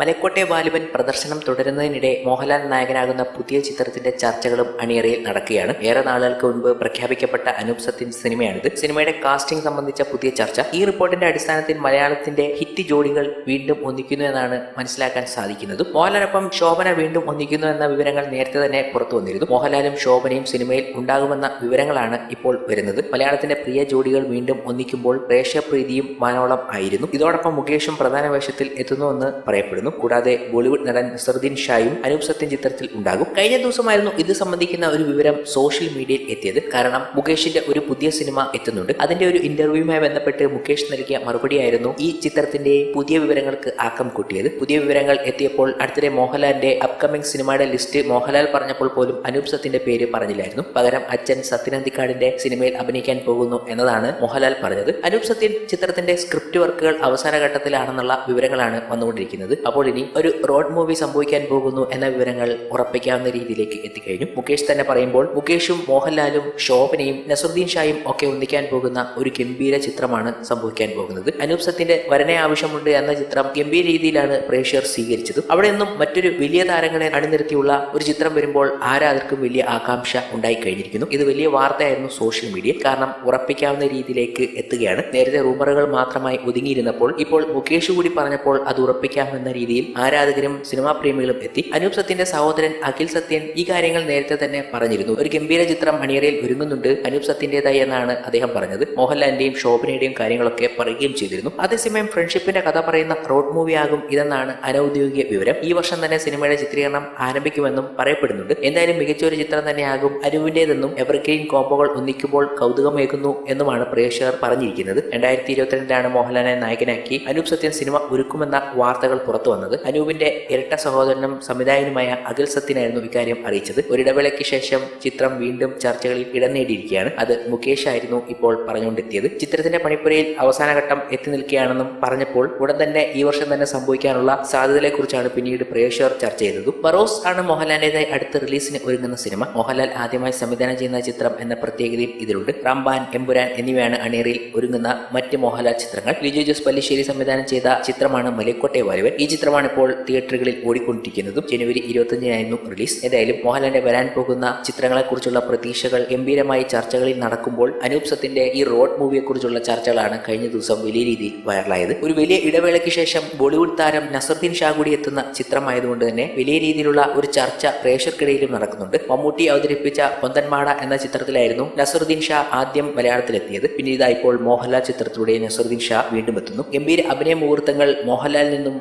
മലക്കോട്ടെ ബാലുവൻ പ്രദർശനം തുടരുന്നതിനിടെ മോഹൻലാൽ നായകനാകുന്ന പുതിയ ചിത്രത്തിന്റെ ചർച്ചകളും അണിയറയിൽ നടക്കുകയാണ്. ഏറെ നാളുകൾക്ക് മുൻപ് പ്രഖ്യാപിക്കപ്പെട്ട അനൂപ് സത്യൻ സിനിമയാണിത്. സിനിമയുടെ കാസ്റ്റിംഗ് സംബന്ധിച്ച പുതിയ ചർച്ച. ഈ റിപ്പോർട്ടിന്റെ അടിസ്ഥാനത്തിൽ മലയാളത്തിന്റെ ഹിറ്റ് ജോഡികൾ വീണ്ടും ഒന്നിക്കുന്നു എന്നാണ് മനസ്സിലാക്കാൻ സാധിക്കുന്നത്. മോഹൻലാലൊപ്പം ശോഭന വീണ്ടും ഒന്നിക്കുന്നു എന്ന വിവരങ്ങൾ നേരത്തെ തന്നെ പുറത്തു വന്നിരുന്നു. മോഹൻലാലും ശോഭനയും സിനിമയിൽ ഉണ്ടാകുമെന്ന വിവരങ്ങളാണ് ഇപ്പോൾ വരുന്നത്. മലയാളത്തിന്റെ പ്രിയ ജോഡികൾ വീണ്ടും ഒന്നിക്കുമ്പോൾ പ്രേക്ഷപ്രീതിയും മാനോളം ആയിരുന്നു. ഇതോടൊപ്പം മുകേഷും പ്രധാന വേഷത്തിൽ എത്തുന്നുവെന്ന് പറയപ്പെടുന്നു. കൂടാതെ ബോളിവുഡ് നടൻ സർദീൻ ഷായും അനൂപ് സത്യൻ ചിത്രത്തിൽ ഉണ്ടാകും. കഴിഞ്ഞ ദിവസമായിരുന്നു ഇത് സംബന്ധിക്കുന്ന ഒരു വിവരം സോഷ്യൽ മീഡിയയിൽ എത്തിയത്. കാരണം മുകേഷിന്റെ ഒരു പുതിയ സിനിമ എത്തുന്നുണ്ട്. അതിന്റെ ഒരു ഇന്റർവ്യൂവുമായി ബന്ധപ്പെട്ട് മുകേഷ് നൽകിയ മറുപടിയായിരുന്നു ഈ ചിത്രത്തിന്റെ പുതിയ വിവരങ്ങൾക്ക് ആക്കം കൂട്ടിയത്. പുതിയ വിവരങ്ങൾ എത്തിയപ്പോൾ അടുത്തിടെ മോഹൻലാലിന്റെ അപ്കമിംഗ് സിനിമയുടെ ലിസ്റ്റ് മോഹൻലാൽ പറഞ്ഞപ്പോൾ പോലും അനൂപ് സത്യന്റെ പേര് പറഞ്ഞില്ലായിരുന്നു. പകരം അച്ഛൻ സത്യനന്ദിക്കാടിന്റെ സിനിമയിൽ അഭിനയിക്കാൻ പോകുന്നു എന്നതാണ് മോഹൻലാൽ പറഞ്ഞത്. അനൂപ് സത്യൻ ചിത്രത്തിന്റെ സ്ക്രിപ്റ്റ് വർക്കുകൾ അവസാന ഘട്ടത്തിലാണെന്നുള്ള വിവരങ്ങളാണ് വന്നുകൊണ്ടിരിക്കുന്നത്. അപ്പോൾ ഇനി ഒരു റോഡ് മൂവി സംഭവിക്കാൻ പോകുന്നു എന്ന വിവരങ്ങൾ ഉറപ്പിക്കാവുന്ന രീതിയിലേക്ക് എത്തിക്കഴിഞ്ഞു. മുകേഷ് തന്നെ പറയുമ്പോൾ മുകേഷും മോഹൻലാലും ശോഭനയും നസറുദ്ദീൻ ഷായും ഒക്കെ ഒന്നിക്കാൻ പോകുന്ന ഒരു ഗംഭീര ചിത്രമാണ് സംഭവിക്കാൻ പോകുന്നത്. അനൂപ് സത്തിന്റെ വരനെ ആവശ്യമുണ്ട് എന്ന ചിത്രം ഗംഭീര രീതിയിലാണ് പ്രേക്ഷകർ സ്വീകരിച്ചത്. അവിടെ നിന്നും മറ്റൊരു വലിയ താരങ്ങളെ അണിനിരത്തിയുള്ള ഒരു ചിത്രം വരുമ്പോൾ ആരാധർക്കും വലിയ ആകാംക്ഷ ഉണ്ടായി കഴിഞ്ഞിരിക്കുന്നു ഇത് വലിയ വാർത്തയായിരുന്നു സോഷ്യൽ മീഡിയ കാരണം ഉറപ്പിക്കാവുന്ന രീതിയിലേക്ക് എത്തുകയാണ്. നേരത്തെ റൂമറുകൾ മാത്രമായി ഒതുങ്ങിയിരുന്നപ്പോൾ ഇപ്പോൾ മുകേഷ് കൂടി പറഞ്ഞപ്പോൾ അത് ഉറപ്പിക്കാമെന്ന രീതിയിൽ ആരാധകരും സിനിമാ പ്രേമികളും എത്തി. അനൂപ് സത്യന്റെ സഹോദരൻ അഖിൽ സത്യൻ ഈ കാര്യങ്ങൾ നേരത്തെ തന്നെ പറഞ്ഞിരുന്നു. ഒരു ഗംഭീര ചിത്രം അണിയറയിൽ ഒരുങ്ങുന്നുണ്ട് അനൂപ് സത്യന്റേതായി എന്നാണ് അദ്ദേഹം പറഞ്ഞത്. മോഹൻലാലിന്റെയും ശോഭനയുടെയും കാര്യങ്ങളൊക്കെ പറയുകയും ചെയ്തിരുന്നു. അതേസമയം ഫ്രണ്ട്ഷിപ്പിന്റെ കഥ പറയുന്ന റോഡ് മൂവി ആകും ഇതെന്നാണ് അനൌദ്യോഗിക വിവരം. ഈ വർഷം തന്നെ സിനിമയുടെ ചിത്രീകരണം ആരംഭിക്കുമെന്നും പറയപ്പെടുന്നുണ്ട്. എന്തായാലും മികച്ച ഒരു ചിത്രം തന്നെയാകും അനുവിന്റേതെന്നും എവർഗ്രീൻ കോമ്പോകൾ ഒന്നിക്കുമ്പോൾ കൗതുകമേകുന്നു എന്നുമാണ് പ്രേക്ഷകർ പറഞ്ഞിരിക്കുന്നത്. രണ്ടായിരത്തി ഇരുപത്തിരണ്ടിലാണ് മോഹൻലാലിനെ നായകനാക്കി അനൂപ് സത്യൻ സിനിമ ഒരുക്കുമെന്ന വാർത്തകൾ പുറത്തു വന്നത്. അനൂപിന്റെ ഇരട്ട സഹോദരനും സംവിധായകനുമായ അഖിൽ സത്യനായിരുന്നു ഇക്കാര്യം അറിയിച്ചത്. ഒരിടവേളയ്ക്ക് ശേഷം ചിത്രം വീണ്ടും ചർച്ചകളിൽ ഇടം നേടിയിരിക്കുകയാണ്. അത് മുകേഷ് ആയിരുന്നു ഇപ്പോൾ പറഞ്ഞുകൊണ്ടെത്തിയത്. ചിത്രത്തിന്റെ പണിപ്പുരയിൽ അവസാനഘട്ടം എത്തി നിൽക്കുകയാണെന്നും പറഞ്ഞപ്പോൾ ഉടൻ തന്നെ ഈ വർഷം തന്നെ സംഭവിക്കാനുള്ള സാധ്യതകളെക്കുറിച്ചാണ് പിന്നീട് പ്രേക്ഷകർ ചർച്ച ചെയ്തത്. ബറോസ് ആണ് മോഹൻലാലിന്റേതായി അടുത്ത റിലീസിന് ഒരുങ്ങുന്ന സിനിമ. മോഹൻലാൽ ആദ്യമായി സംവിധാനം ചെയ്യുന്ന ചിത്രം എന്ന പ്രത്യേകതയും ഇതിലുണ്ട്. റംബാൻ എമ്പുരാൻ എന്നിവയാണ് അണിയറിയിൽ ഒരുങ്ങുന്ന മറ്റ് മോഹൻലാൽ ചിത്രങ്ങൾ. ലിജു ജോസ് പല്ലിശ്ശേരി സംവിധാനം ചെയ്ത ചിത്രമാണ് മലിക്കോട്ടെ വാലിവൻ. ഈ ചിത്രമാണ് ഇപ്പോൾ തിയേറ്ററുകളിൽ ഓടിക്കൊണ്ടിരിക്കുന്നതും. ജനുവരി ഇരുപത്തിയഞ്ചിനായിരുന്നു റിലീസ്. ഏതായാലും മോഹൻലാലിന്റെ വരാൻ പോകുന്ന ചിത്രങ്ങളെക്കുറിച്ചുള്ള പ്രതീക്ഷകൾ ഗംഭീരമായി ചർച്ചകളിൽ നടക്കുമ്പോൾ അനൂപ് സത്തിന്റെ ഈ റോഡ് മൂവിയെക്കുറിച്ചുള്ള ചർച്ചകളാണ് കഴിഞ്ഞ ദിവസം വലിയ രീതിയിൽ വൈറലായത്. ഒരു വലിയ ഇടവേളയ്ക്ക് ശേഷം ബോളിവുഡ് താരം നസറുദ്ദീൻ ഷാ എത്തുന്ന ചിത്രമായതുകൊണ്ട് തന്നെ വലിയ രീതിയിലുള്ള ഒരു ചർച്ച പ്രേക്ഷകർക്കിടയിലും നടക്കുന്നുണ്ട്. മമ്മൂട്ടി അവതരിപ്പിച്ച പൊന്തന്മാട എന്ന ചിത്രത്തിലായിരുന്നു നസറുദ്ദീൻ ഷാ ആദ്യം മലയാളത്തിലെത്തിയത്. പിന്നീട് ഇപ്പോൾ മോഹൻലാൽ ചിത്രത്തിലൂടെ നസറുദ്ദീൻ ഷാ വീണ്ടും എത്തുന്നു. ഗംഭീര അഭിനയ മുഹൂർത്തങ്ങൾ മോഹൻലാലിൽ നിന്നും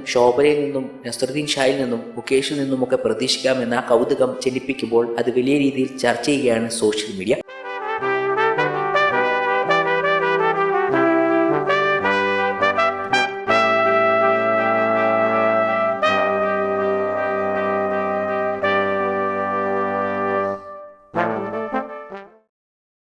ശോഭനയിൽ നിന്നും നസറുദ്ദീൻ ഷായിൽ നിന്നും മുകേഷിൽ നിന്നുമൊക്കെ പ്രതീക്ഷിക്കാമെന്ന കൗതുകം ജനിപ്പിക്കുമ്പോൾ അത് വലിയ രീതിയിൽ ചർച്ച ചെയ്യുകയാണ് സോഷ്യൽ മീഡിയ